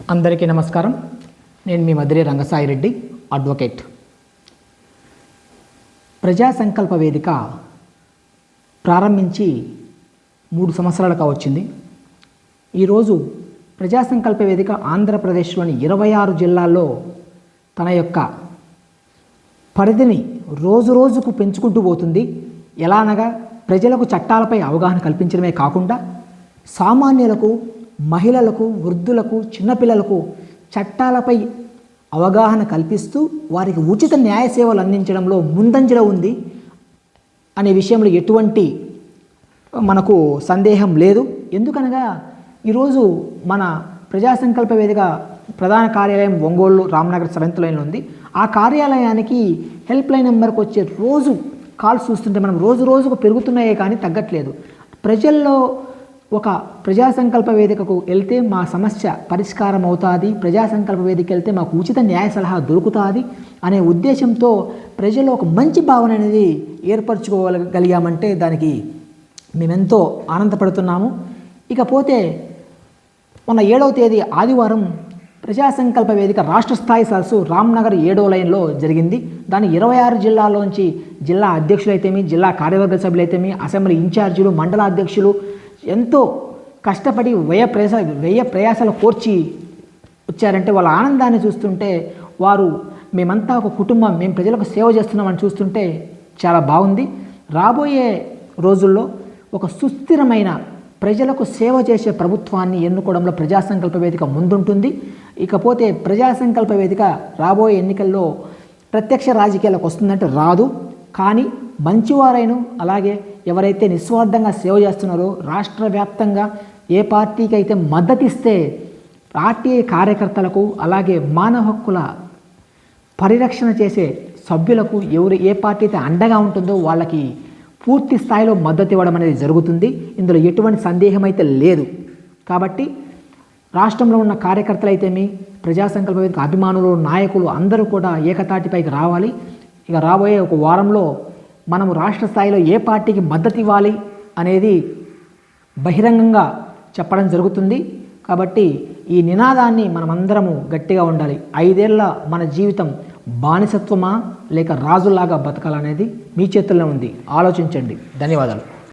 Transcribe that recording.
అందరికీ నమస్కారం. నేను మీ మధురి రంగసాయి రెడ్డి అడ్వకేట్. ప్రజా సంకల్ప వేదిక ప్రారంభించి మూడు సంవత్సరాలు వచ్చింది. ఈరోజు ప్రజా సంకల్ప వేదిక ఆంధ్రప్రదేశ్లోని ఇరవై ఆరు జిల్లాల్లో తన యొక్క పరిధిని రోజు రోజుకు పెంచుకుంటూ పోతుంది. ఎలా అనగా ప్రజలకు చట్టాలపై అవగాహన కల్పించడమే కాకుండా సామాన్యులకు మహిళలకు వృద్ధులకు చిన్నపిల్లలకు చట్టాలపై అవగాహన కల్పిస్తూ వారికి ఉచిత న్యాయ సేవలు అందించడంలో ముందంజలో ఉంది అనే విషయంలో ఎటువంటి మనకు సందేహం లేదు. ఎందుకనగా ఈరోజు మన ప్రజా సంకల్ప వేదిక ప్రధాన కార్యాలయం ఒంగోలు రామనగర్ సెవెంత్ లైన్లో ఉంది. ఆ కార్యాలయానికి హెల్ప్ లైన్ నెంబర్కి వచ్చే రోజు కాల్స్ చూస్తుంటే మనం రోజు రోజుకు పెరుగుతున్నాయే కానీ తగ్గట్లేదు. ప్రజల్లో ఒక ప్రజా సంకల్ప వేదికకు వెళ్తే మా సమస్య పరిష్కారం అవుతుంది ప్రజా సంకల్ప వేదిక వెళ్తే మాకు ఉచిత న్యాయ సలహా దొరుకుతుంది అనే ఉద్దేశంతో ప్రజల్లో ఒక మంచి భావన అనేది ఏర్పరచుకోగలిగామంటే దానికి మేమెంతో ఆనందపడుతున్నాము. ఇకపోతే మొన్న ఏడవ తేదీ ఆదివారం ప్రజా సంకల్ప వేదిక రాష్ట్ర స్థాయి సరస్సు రామ్నగర్ ఏడో లైన్లో జరిగింది. దాని ఇరవై ఆరు జిల్లాల్లోంచి జిల్లా అధ్యక్షులైతేమి జిల్లా కార్యవర్గ సభ్యులైతేమి అసెంబ్లీ ఇన్ఛార్జీలు మండల అధ్యక్షులు ఎంతో కష్టపడి వ్యయ ప్రయాస వ్యయ ప్రయాసాలు కోర్చి వచ్చారంటే వాళ్ళ ఆనందాన్ని చూస్తుంటే వారు మేమంతా ఒక కుటుంబం మేము ప్రజలకు సేవ చేస్తున్నామని చూస్తుంటే చాలా బాగుంది. రాబోయే రోజుల్లో ఒక సుస్థిరమైన ప్రజలకు సేవ చేసే ప్రభుత్వాన్ని ఎన్నుకోవడంలో ప్రజాసంకల్ప వేదిక ముందుంటుంది. ఇకపోతే ప్రజాసంకల్ప వేదిక రాబోయే ఎన్నికల్లో ప్రత్యక్ష రాజకీయాలకు వస్తుందంటే రాదు. కానీ మంచివారైను అలాగే ఎవరైతే నిస్వార్థంగా సేవ చేస్తున్నారో రాష్ట్ర వ్యాప్తంగా ఏ పార్టీకి అయితే మద్దతిస్తే పార్టీ కార్యకర్తలకు అలాగే మానవ హక్కుల పరిరక్షణ చేసే సభ్యులకు ఎవరు ఏ పార్టీ అయితే అండగా ఉంటుందో వాళ్ళకి పూర్తి స్థాయిలో మద్దతు ఇవ్వడం అనేది జరుగుతుంది. ఇందులో ఎటువంటి సందేహం అయితే లేదు. కాబట్టి రాష్ట్రంలో ఉన్న కార్యకర్తలు అయితేమి ప్రజా సంకల్ప వేదిక అభిమానులు నాయకులు అందరూ కూడా ఏకతాటిపైకి రావాలి. ఇక రాబోయే ఒక వారంలో మనము రాష్ట్ర స్థాయిలో ఏ పార్టీకి మద్దతు ఇవ్వాలి అనేది బహిరంగంగా చెప్పడం జరుగుతుంది. కాబట్టి ఈ నినాదాన్ని మనమందరము గట్టిగా ఉండాలి. ఐదేళ్ళ మన జీవితం బానిసత్వమా లేక రాజులాగా బతకాలనేది మీ చేతుల్లో ఉంది. ఆలోచించండి. ధన్యవాదాలు.